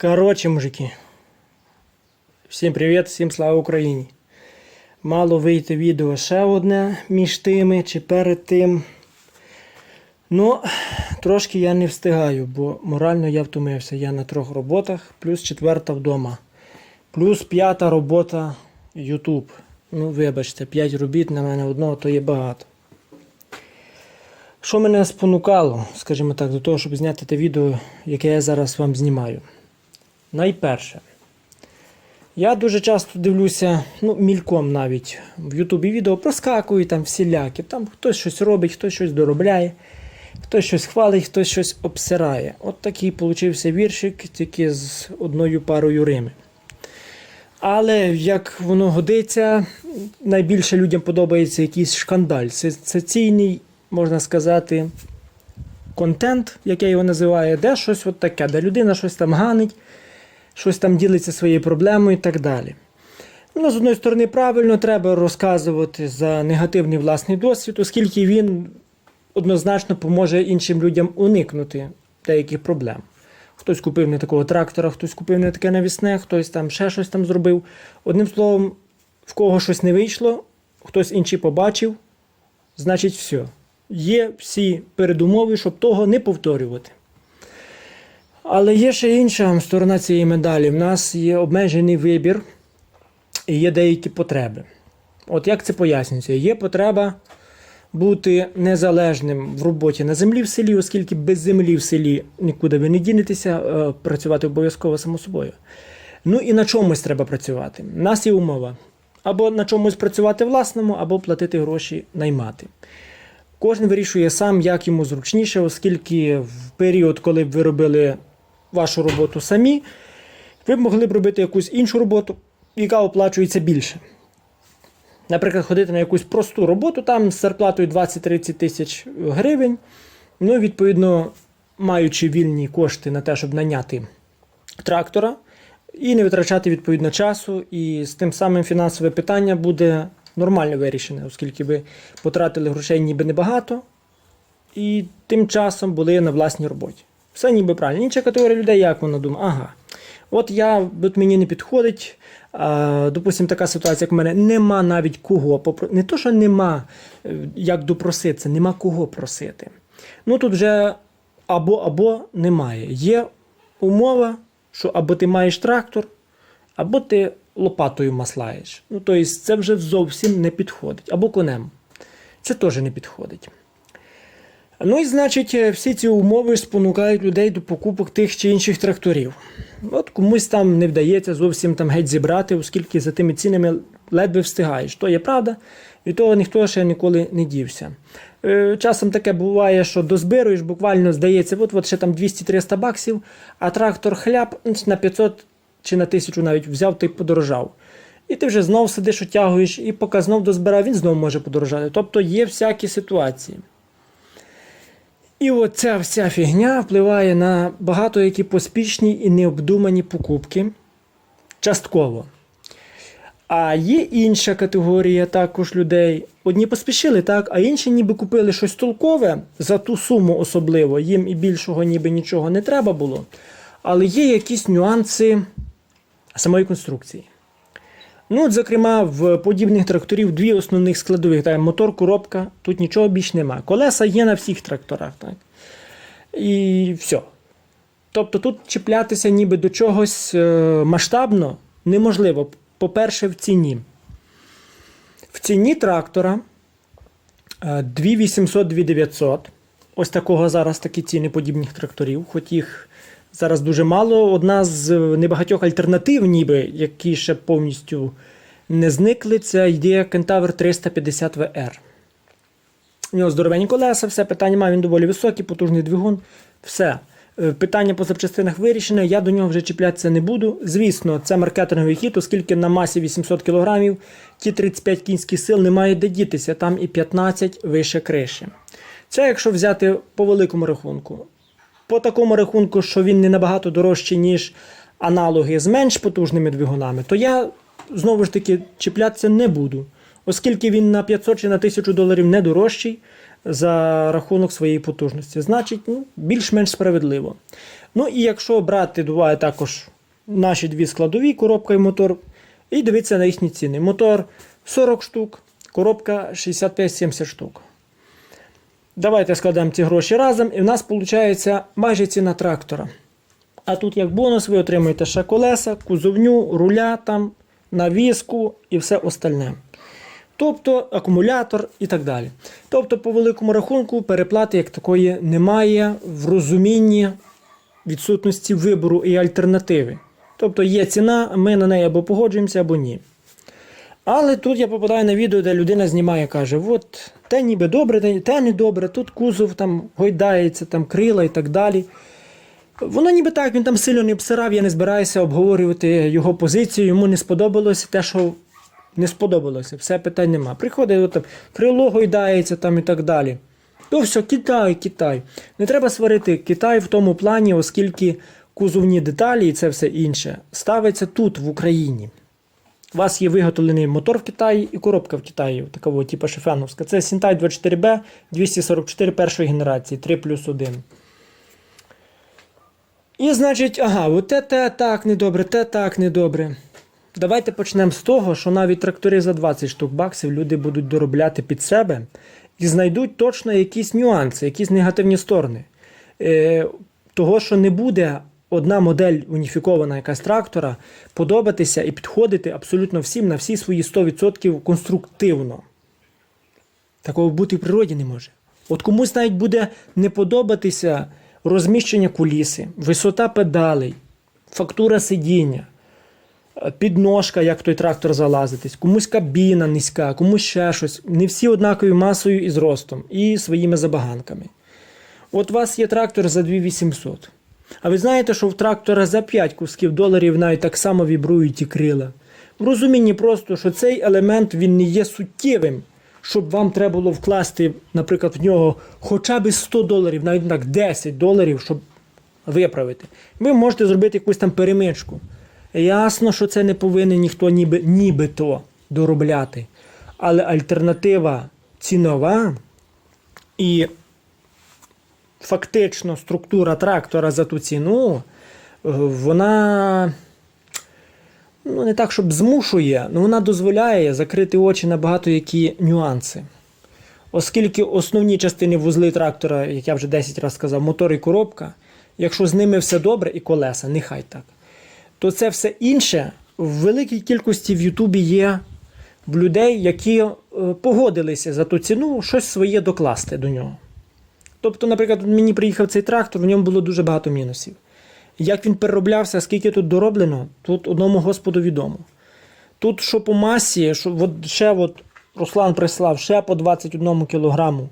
Коротше, мужики. Всім привіт, всім слава Україні. Мало вийти відео ще одне між тими чи перед тим. Ну, трошки я не встигаю, бо морально я втомився. Я на трьох роботах, плюс четверта вдома. Плюс п'ята робота YouTube. Ну, вибачте, 5 робіт на мене одного, то є багато. Що мене спонукало, скажімо так, до того, щоб зняти те відео, яке я зараз вам знімаю? Найперше, я дуже часто дивлюся, ну, мільком навіть в Ютубі відео проскакую там всілякі. Там хтось щось робить, хтось щось доробляє, хтось щось хвалить, хтось щось обсирає. От такий получився віршик тільки з одною парою рими. Але як воно годиться, найбільше людям подобається якийсь шкандаль. Сенсаційний, можна сказати, контент, як я його називаю, де щось от таке, де людина щось там ганить, щось там ділиться своєю проблемою і так далі. Ну, з одної сторони, правильно, треба розказувати за негативний власний досвід, оскільки він однозначно поможе іншим людям уникнути деяких проблем. Хтось купив не такого трактора, хтось купив не таке навісне, хтось там ще щось там зробив. Одним словом, в кого щось не вийшло, хтось інший побачив, значить все. Є всі передумови, щоб того не повторювати. Але є ще інша сторона цієї медалі. В нас є обмежений вибір і є деякі потреби. От як це пояснюється? Є потреба бути незалежним в роботі на землі в селі, оскільки без землі в селі нікуди ви не дінетеся, е, працювати обов'язково само собою. Ну і на чомусь треба працювати. У нас є умова. Або на чомусь працювати власному, або платити гроші наймати. Кожен вирішує сам, як йому зручніше, оскільки в період, коли б ви робили вашу роботу самі, ви б могли б робити якусь іншу роботу, яка оплачується більше. Наприклад, ходити на якусь просту роботу там з зарплатою 20-30 тисяч гривень. Ну, відповідно, маючи вільні кошти на те, щоб наняти трактора і не витрачати відповідно часу, і з тим самим фінансове питання буде нормально вирішене, оскільки ви потратили грошей ніби небагато, і тим часом були на власній роботі. Все ніби правильно. Інша категорія людей, як вона думає, ага, от я от мені не підходить. А, допустим, така ситуація, як в мене, нема навіть кого попро- Не то, що нема е, як допроситися, нема кого просити. Ну тут вже або або немає. Є умова, що або ти маєш трактор, або ти лопатою маслаєш. Ну, тобто це вже зовсім не підходить. Або конем. Це теж не підходить. Ну і значить, е, всі ці умови спонукають людей до покупок тих чи інших тракторів. От комусь там не вдається зовсім там геть зібрати, оскільки за тими цінами ледве встигаєш. То є правда, від того ніхто ще ніколи не дівся. Е, Часом таке буває, що дозбируєш, буквально здається, от, ще там 200-300 баксів, а трактор хляб ну, на 500 чи на 1000 навіть взяв, то й подорожав. І ти вже знов сидиш, отягуєш, і поки знов дозбирав, він знов може подорожати. Тобто є всякі ситуації. І оця вся фігня впливає на багато які поспішні і необдумані покупки. Частково. А є інша категорія також людей. Одні поспішили, так, а інші ніби купили щось толкове за ту суму особливо. Їм і більшого ніби нічого не треба було. Але є якісь нюанси самої конструкції. Ну, от, зокрема, в подібних тракторів дві основних складових. Так, мотор, коробка, тут нічого більш нема. Колеса є на всіх тракторах. Так? І все. Тобто тут чіплятися ніби до чогось е, масштабно неможливо. По-перше, в ціні. В ціні трактора е, 2800-2900. Ось такого зараз такі ціни подібних тракторів, хоч їх зараз дуже мало. Одна з небагатьох альтернатив, ніби, які ще повністю не зникли, це йде Кентавр 350 VR. У нього здоровенні колеса, все питання має, він доволі високий, потужний двигун. Все. Е, Питання по запчастинах вирішене, я до нього вже чіплятися не буду. Звісно, це маркетинговий хід, оскільки на масі 800 кг ті 35 кінських сил немає де дітися, там і 15 вище криші. Це якщо взяти по великому рахунку. По такому рахунку, що він не набагато дорожчий, ніж аналоги з менш потужними двигунами, то я знову ж таки чіплятися не буду, оскільки він на 500 чи на 1000 доларів не дорожчий за рахунок своєї потужності. Значить, ну, більш-менш справедливо. Ну і якщо брати, буває також наші дві складові, коробка і мотор, і дивитися на їхні ціни. Мотор 40 штук, коробка 65-70 штук. Давайте складемо ці гроші разом, і в нас виходить майже ціна трактора. А тут як бонус ви отримуєте ще колеса, кузовню, руля там, навіску і все остальне. Тобто акумулятор і так далі. Тобто, по великому рахунку, переплати як такої немає в розумінні відсутності вибору і альтернативи. Тобто є ціна, ми на неї або погоджуємося, або ні. Але тут я попадаю на відео, де людина знімає, каже: от те ніби добре, те- не добре, тут кузов там гойдається, там крила і так далі. Воно ніби так, він там сильно не обсирав, я не збираюся обговорювати його позицію, йому не сподобалося те, що не сподобалося, все питань нема. Приходить, от, там, крило гойдається там і так далі. То все, Китай, Китай. Не треба сварити Китай в тому плані, оскільки кузовні деталі і це все інше ставиться тут, в Україні. У вас є виготовлений мотор в Китаї і коробка в Китаї, такого типу шифеновська. Це Сінтай 24B 244 першої генерації, 3 плюс 1. І значить, ага, от те, те так недобре, те так недобре. Давайте почнемо з того, що навіть трактори за 20 штук баксів люди будуть доробляти під себе і знайдуть точно якісь нюанси, якісь негативні сторони. Е, того, що не буде одна модель уніфікована якась трактора подобатися і підходити абсолютно всім на всі свої 100% конструктивно. Такого бути в природі не може. От комусь навіть буде не подобатися розміщення куліси, висота педалей, фактура сидіння, підножка, як в той трактор залазитись, комусь кабіна низька, комусь ще щось. Не всі однакові масою і зростом, і своїми забаганками. От у вас є трактор за 2800. А ви знаєте, що в трактора за 5 кусків доларів навіть так само вібрують і крила. В розумінні просто, що цей елемент він не є суттєвим, щоб вам треба було вкласти, наприклад, в нього хоча б 100 доларів, навіть так 10 доларів, щоб виправити. Ви можете зробити якусь там перемичку. Ясно, що це не повинен ніхто ніби, нібито доробляти. Але альтернатива цінова і фактично структура трактора за ту ціну, е, вона ну, не так, щоб змушує, але вона дозволяє закрити очі на багато які нюанси. Оскільки основні частини вузли трактора, як я вже 10 разів сказав, мотор і коробка, якщо з ними все добре і колеса, нехай так, то це все інше в великій кількості в Ютубі є в людей, які е, погодилися за ту ціну щось своє докласти до нього. Тобто, наприклад, мені приїхав цей трактор, в ньому було дуже багато мінусів. Як він перероблявся, скільки тут дороблено, тут одному Господу відомо. Тут що по масі, що от ще от Руслан прислав ще по 21 кілограму,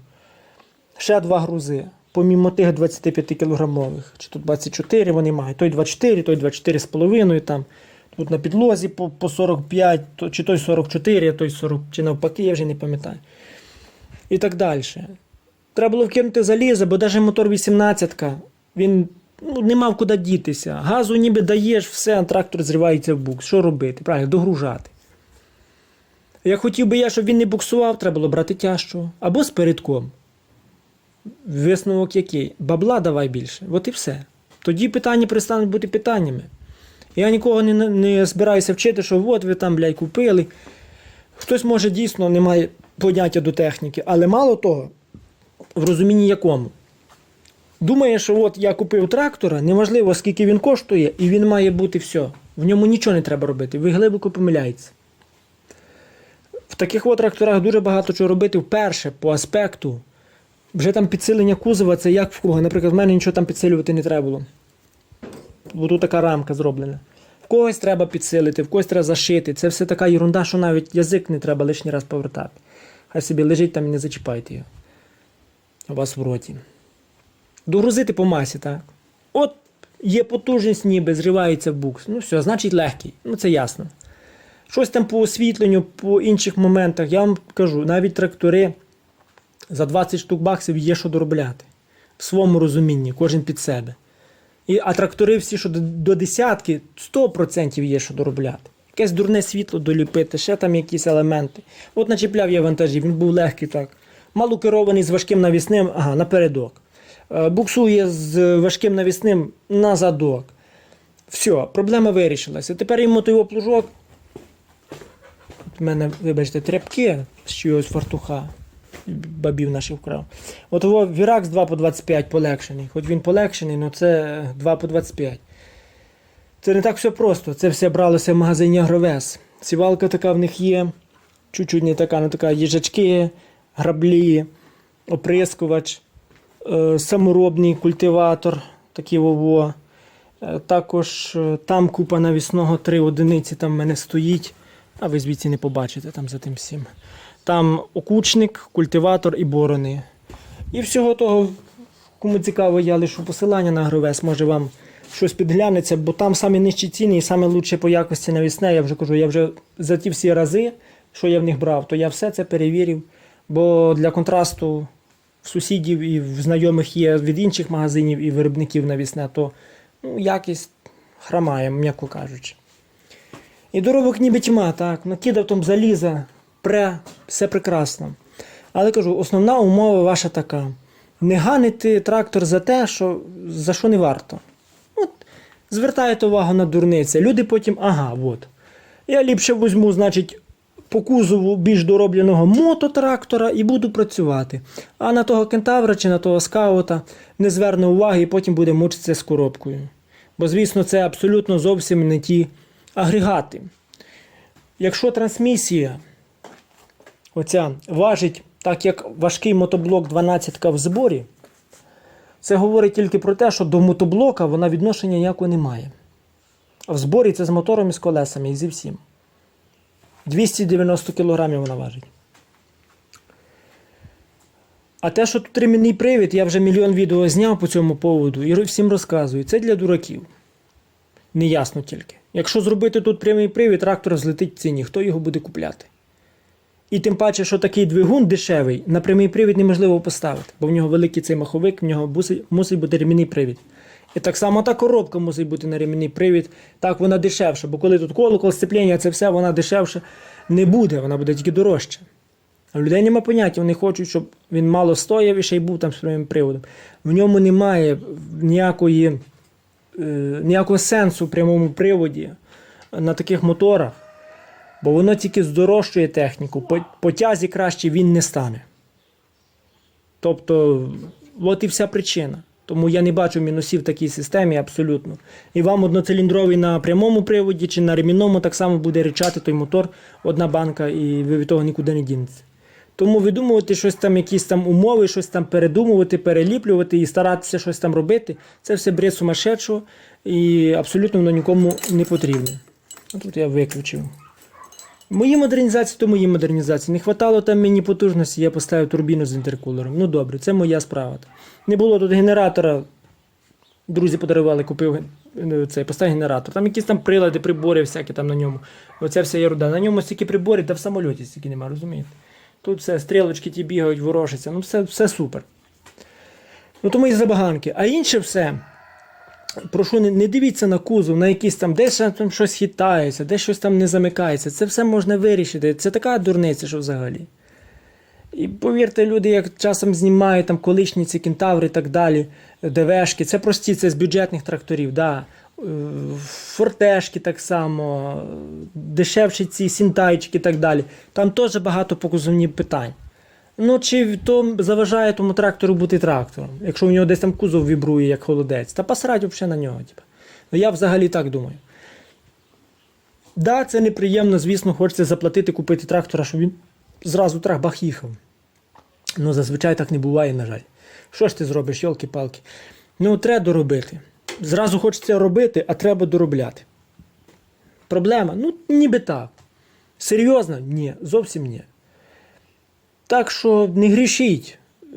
ще два грузи, помімо тих 25 кілограмових, чи тут 24 вони мають, той 24, той 24 з половиною там. Тут на підлозі по, по 45, то- чи той 44, а той 40, чи навпаки, я вже не пам'ятаю. І так далі. Треба було вкинути залізо, бо навіть мотор 18-ка, він ну, не мав куди дітися. Газу ніби даєш, все, а трактор зривається в букс. Що робити? Правильно, догружати. Я хотів би я, щоб він не буксував, треба було брати тяжчого. Або з передком. Висновок який? Бабла давай більше. От і все. Тоді питання перестануть бути питаннями. Я нікого не, не збираюся вчити, що от ви там, блядь, купили. Хтось може дійсно не має поняття до техніки, але мало того, в розумінні якому. Думає, що от я купив трактора, неважливо скільки він коштує, і він має бути все. В ньому нічого не треба робити. Ви глибоко помиляєтеся. В таких от тракторах дуже багато чого робити вперше по аспекту. Вже там підсилення кузова, це як в кого. Наприклад, в мене нічого там підсилювати не треба було. Бо тут така рамка зроблена. В когось треба підсилити, в когось треба зашити. Це все така ерунда, що навіть язик не треба лишній раз повертати. Хай собі лежить там і не зачіпайте його. У вас в роті. Догрузити по масі, так? От є потужність, ніби зривається букс. Ну все, значить легкий. Ну це ясно. Щось там по освітленню, по інших моментах, я вам кажу, навіть трактори за 20 штук баксів є що доробляти. В своєму розумінні, кожен під себе. І, а трактори всі, що до, до десятки, 100% є що доробляти. Якесь дурне світло доліпити, ще там якісь елементи. От начепляв я вантажі, він був легкий так. Мало керований з важким навісним, ага, напередок. е, буксує з важким навісним на задок. Все, проблема вирішилася. Тепер йому той плужок. У мене, вибачте, тряпки з чогось фартуха. Бабів наших вкрав. От його Віракс 2 по 25 полегшений. Хоч він полегшений, але це 2 по 25. Це не так все просто. Це все бралося в магазині Агровес. Сівалка така в них є. Чуть-чуть не така, не така їжачки, граблі, оприскувач, е, саморобний культиватор, такий вово. Е, Також е, там купа навісного, три одиниці там в мене стоїть. А ви звідси не побачите там за тим всім. Там окучник, культиватор і борони. І всього того, кому цікаво, я лишу посилання на Агровес, може вам щось підглянеться, бо там самі нижчі ціни і саме лучше по якості навісне. Я вже кажу, я вже за ті всі рази, що я в них брав, то я все це перевірив. Бо для контрасту в сусідів і в знайомих є від інших магазинів і виробників навісне, то ну, якість хромає, м'яко кажучи. І доробок ніби тьма, так, накидав там заліза, пре, все прекрасно. Але кажу, основна умова ваша така: не ганити трактор за те, що, за що не варто. От, звертаєте увагу на дурниці. Люди потім, ага, от. Я ліпше візьму, значить, по кузову більш доробленого мототрактора і буду працювати. А на того кентавра чи на того скаута не зверне уваги і потім буде мучитися з коробкою. Бо, звісно, це абсолютно зовсім не ті агрегати. Якщо трансмісія оця важить так, як важкий мотоблок 12 в зборі, це говорить тільки про те, що до мотоблока вона відношення ніякого не має. А в зборі це з мотором і з колесами і зі всім. 290 кг вона важить. А те, що тут ремінний привід, я вже мільйон відео зняв по цьому поводу і всім розказую. Це для дураків. Неясно тільки. Якщо зробити тут прямий привід, трактор злетить в ціні. Хто його буде купляти? І тим паче, що такий двигун дешевий, на прямий привід неможливо поставити, бо в нього великий цей маховик, в нього мусить, бути ремінний привід. І так само та коробка мусить бути на ремінний привід. Так вона дешевша, бо коли тут колокол, сцеплення, це все, вона дешевше не буде, вона буде тільки дорожча. А людей нема поняття, вони хочуть, щоб він мало стояв і ще й був там з прямим приводом. В ньому немає ніякої, е, ніякого сенсу в прямому приводі на таких моторах, бо воно тільки здорожчує техніку. По, по тязі краще він не стане. Тобто, от і вся причина. Тому я не бачу мінусів в такій системі абсолютно. І вам одноциліндровий на прямому приводі чи на ремінному так само буде ричати той мотор, одна банка, і ви від того нікуди не дінетеся. Тому видумувати щось там, якісь там умови, щось там передумувати, переліплювати і старатися щось там робити, це все бред сумасшедшого і абсолютно воно нікому не потрібне. Тут я виключив. Мої модернізації, то мої модернізації. Не хватало там мені потужності, я поставив турбіну з інтеркулером. Ну добре, це моя справа. Не було тут генератора. Друзі подарували, купив е, цей, поставив генератор. Там якісь там прилади, прибори всякі там на ньому. Оця вся ерунда. На ньому стільки приборів, та в самольоті стільки немає, розумієте? Тут все, стрілочки ті бігають, ворожаться, ну все, все супер. Ну то мої забаганки. А інше все. Прошу, не, не дивіться на кузов, на якісь там, десь там щось хитається, десь щось там не замикається. Це все можна вирішити. Це така дурниця, що взагалі. І повірте, люди, як часом знімають там колишні ці кентаври і так далі, ДВшки, це прості, це з бюджетних тракторів. Да. Е, Фортешки так само, дешевші ці сінтайчики і так далі. Там теж багато по питань. Ну, чи то заважає тому трактору бути трактором, якщо у нього десь там кузов вібрує, як холодець, та посрать взагалі на нього. Типу. Ну я взагалі так думаю. Да, це неприємно, звісно, хочеться заплатити, купити трактора, щоб він зразу трах-бах їхав. Ну, зазвичай так не буває, на жаль. Що ж ти зробиш, йолки-палки? Ну, треба доробити. Зразу хочеться робити, а треба доробляти. Проблема? Ну, ніби так. Серйозно? Ні, зовсім ні. Так що не грішіть. Е,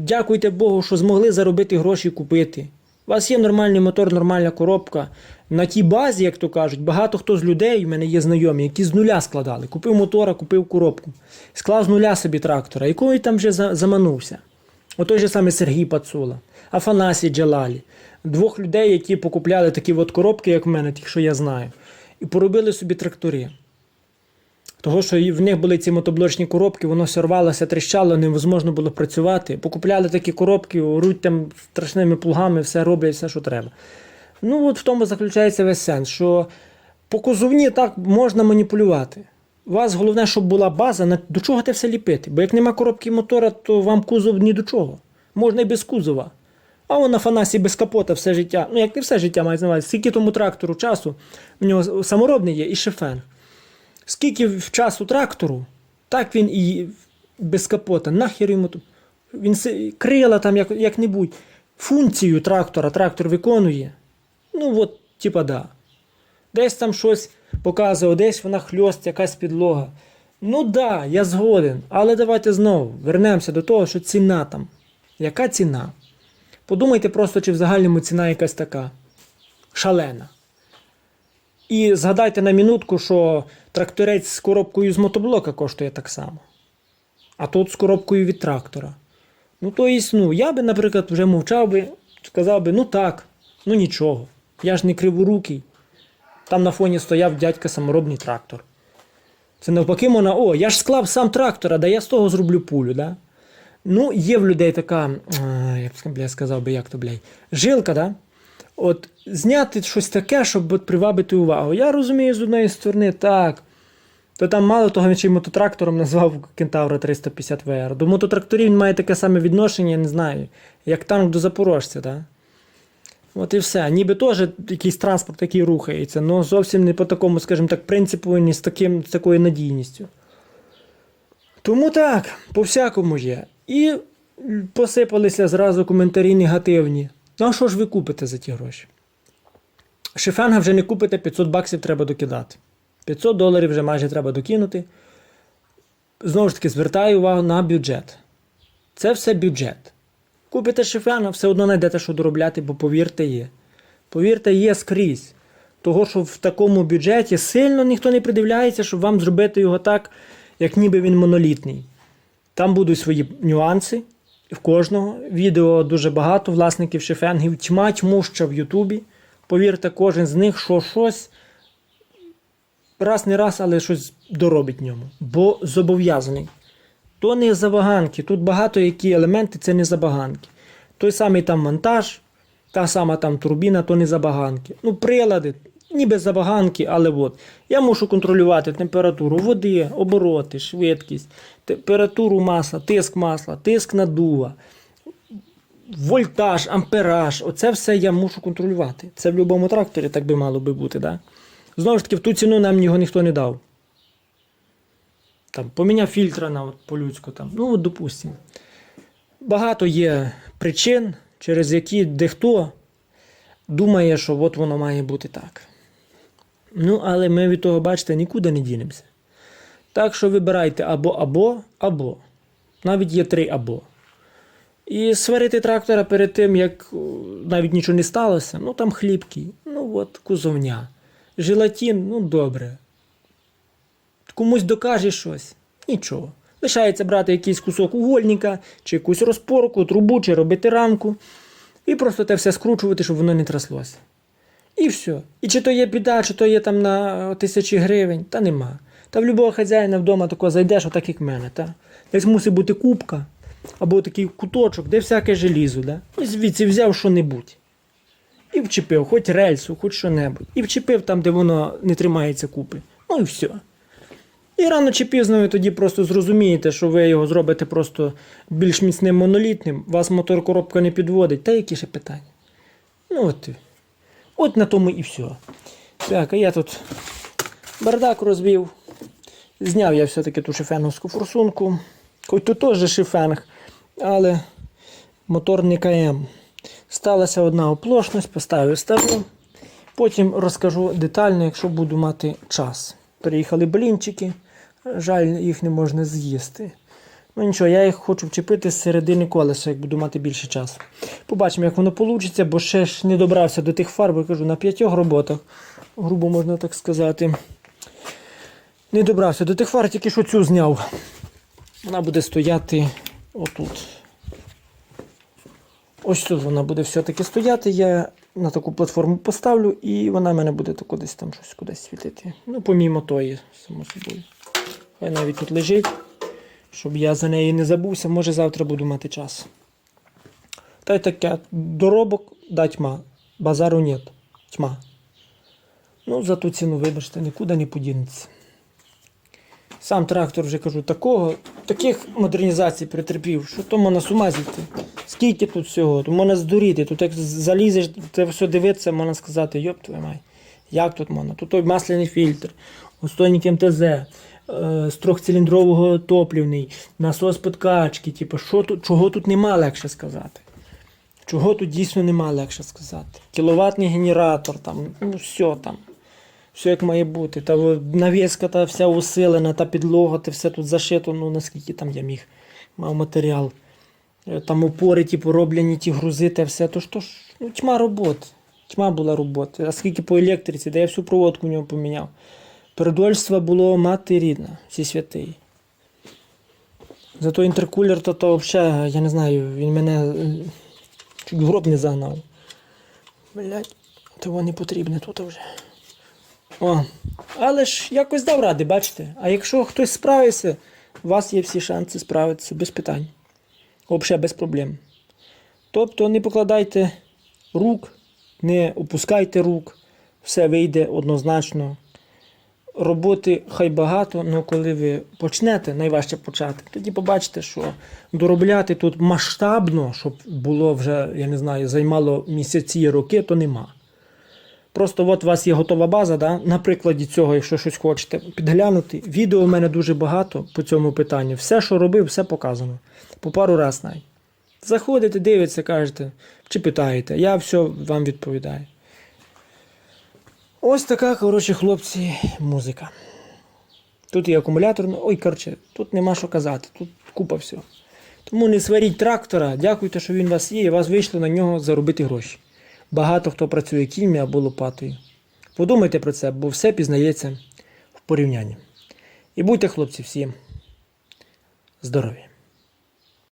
Дякуйте Богу, що змогли заробити гроші купити. У вас є нормальний мотор, нормальна коробка. На тій базі, як то кажуть, багато хто з людей, в мене є знайомі, які з нуля складали. Купив мотора, купив коробку. Склав з нуля собі трактора. Який там вже заманувся? Отой же саме Сергій Пацула, Афанасій Джалалі. Двох людей, які покупляли такі от коробки, як в мене, ті, що я знаю, і поробили собі трактори. Того, що в них були ці мотоблочні коробки, воно все рвалося, тріщало, невозможно було працювати. Покупляли такі коробки, оруть там страшними плугами, все роблять, все, що треба. Ну, от в тому заключається весь сенс, що по кузовні так можна маніпулювати. У вас головне, щоб була база, до чого те все ліпити. Бо як нема коробки мотора, то вам кузов ні до чого. Можна і без кузова. А он на Фанасі без капота все життя. Ну, як не все життя має знавати, скільки тому трактору часу, в нього саморобний є і шифен. Скільки в часу трактору, так він і без капота. Нахер йому. Він крила там як, як-небудь. Функцію трактора трактор виконує. Ну, от, типа, да. Десь там щось показує, десь вона хльост, якась підлога. Ну да, я згоден. Але давайте знову вернемося до того, що ціна там. Яка ціна? Подумайте просто, чи в загальному ціна якась така шалена. І згадайте на минутку, що тракторець з коробкою з мотоблока коштує так само. А тут з коробкою від трактора. Ну, то ну, я би, наприклад, вже мовчав би, сказав би, ну так, ну нічого. Я ж не криворукий. Там на фоні стояв дядька саморобний трактор. Це навпаки можна, о, я ж склав сам трактора, да я з того зроблю пулю, да? Ну, є в людей така, як бля, сказав би, як то, блядь, жилка, да? От зняти щось таке, щоб от, привабити увагу. Я розумію з однієї сторони, так. То там мало того, він ще й мототрактором назвав Кентавра 350 VR. До мототракторів він має таке саме відношення, я не знаю, як танк до запорожця, да? От і все. Ніби теж якийсь транспорт, який рухається, але зовсім не по такому, скажімо так, принципу, і не з, таким, з такою надійністю. Тому так, по-всякому є. І посипалися зразу коментарі негативні. Ну а що ж ви купите за ті гроші? Шифенга вже не купите, 500 баксів треба докидати. 500 доларів вже майже треба докинути. Знову ж таки, звертаю увагу на бюджет. Це все бюджет. Купите шифена, все одно знайдете, що доробляти, бо повірте, є. Повірте, є скрізь. Того, що в такому бюджеті сильно ніхто не придивляється, щоб вам зробити його так, як ніби він монолітний. Там будуть свої нюанси. В кожного відео дуже багато власників шифенгів, тьма тьмуща в Ютубі. Повірте, кожен з них що щось раз не раз, але щось доробить ньому. Бо зобов'язаний. То не забаганки. Тут багато які елементи це не забаганки. Той самий там монтаж, та сама там турбіна, то не забаганки. Ну, прилади, ніби забаганки, але от. Я мушу контролювати температуру води, обороти, швидкість, температуру масла, тиск масла, тиск надува, вольтаж, ампераж. Оце все я мушу контролювати. Це в будь-якому тракторі так би мало би бути. Да? Знову ж таки, в ту ціну нам його ніхто не дав. Там, поміняв фільтра на по-людську. Ну, от, допустимо. Багато є причин, через які дехто думає, що от воно має бути так. Ну, але ми від того, бачите, нікуди не дінемося. Так що вибирайте або або, або. Навіть є три або. І сварити трактора перед тим, як навіть нічого не сталося, ну там хлібкий, ну от кузовня. Желатин, ну добре. Комусь докаже щось. Нічого. Лишається брати якийсь кусок угольника, чи якусь розпорку, трубу, чи робити рамку. І просто те все скручувати, щоб воно не тряслося. І все. І чи то є біда, чи то є там на тисячі гривень, та нема. Та в любого хазяїна вдома тако зайдеш, отак як в мене. Та? Десь мусить бути кубка або такий куточок, де всяке желізо. Да? І звідси взяв що-небудь. І вчепив, хоч рельсу, хоч що-небудь. І вчепив там, де воно не тримається купи. Ну і все. І рано чи пізно ви тоді просто зрозумієте, що ви його зробите просто більш міцним монолітним, вас мотор коробка не підводить, та які ще питання. Ну от. От на тому і все. Так, а я тут бардак розвів. Зняв я все-таки ту шифенговську форсунку. Хоч тут теж шифенг, але мотор не КМ. Сталася одна оплошність, поставив стару. Потім розкажу детально, якщо буду мати час. Приїхали блінчики, жаль, їх не можна з'їсти. Ну нічого, я їх хочу вчепити з середини колеса, як буду мати більше часу. Побачимо, як воно вийде, бо ще ж не добрався до тих фарб, я кажу, на п'ятьох роботах, грубо можна так сказати. Не добрався до тих фар, тільки що цю зняв. Вона буде стояти отут. Ось тут вона буде все-таки стояти. Я на таку платформу поставлю, і вона в мене буде тако десь там щось кудись світити. Ну, помімо тої, само собою. Хай навіть тут лежить, щоб я за неї не забувся, може завтра буду мати час. Та й таке, доробок да тьма, базару нет, тьма. Ну, за ту ціну, вибачте, нікуди не подінеться. Сам трактор вже кажу, такого, таких модернізацій претерпів, що то можна з ума зійти. Скільки тут всього, то можна здуріти, тут як залізеш, це все дивитися, можна сказати, йоп твою май, як тут можна? Тут той масляний фільтр, отстойник МТЗ, з трьохциліндрового топлівний, насос підкачки, типу, що тут, чого тут нема, легше сказати. Чого тут дійсно нема, легше сказати. Кіловатний генератор, там, ну все там. Все як має бути. Та навіска та вся усилена, та підлога, та все тут зашито, ну наскільки там я міг. Мав матеріал. Е, Там опори, типу, роблені ті грузи, та все. То ж, ж, ну, тьма роботи. Тьма була роботи. А скільки по електриці, де я всю проводку в нього поміняв. Передольство було мати рідна, всі святий. Зато інтеркулер, то, то взагалі, я не знаю, він мене е, чуть в гроб не загнав. Блять, того не потрібне тут вже. О, але ж якось дав ради, бачите? А якщо хтось справиться, у вас є всі шанси справитися без питань. Взагалі без проблем. Тобто не покладайте рук, не опускайте рук, все вийде однозначно. Роботи хай багато, але коли ви почнете, найважче почати, тоді побачите, що доробляти тут масштабно, щоб було вже, я не знаю, займало місяці і роки, то нема. Просто от у вас є готова база, да? на прикладі цього, якщо щось хочете підглянути. Відео в мене дуже багато по цьому питанню. Все, що робив, все показано. По пару раз навіть. Заходите, дивитеся, кажете, чи питаєте, я все вам відповідаю. Ось така, коротше, хлопці, музика. Тут і акумулятор, ну, ой, коротше, тут нема що казати, тут купа всього. Тому не сваріть трактора, дякуйте, що він у вас є, і вас вийшло на нього заробити гроші. Багато хто працює кіньми або лопатою. Подумайте про це, бо все пізнається в порівнянні. І будьте, хлопці, всі здорові!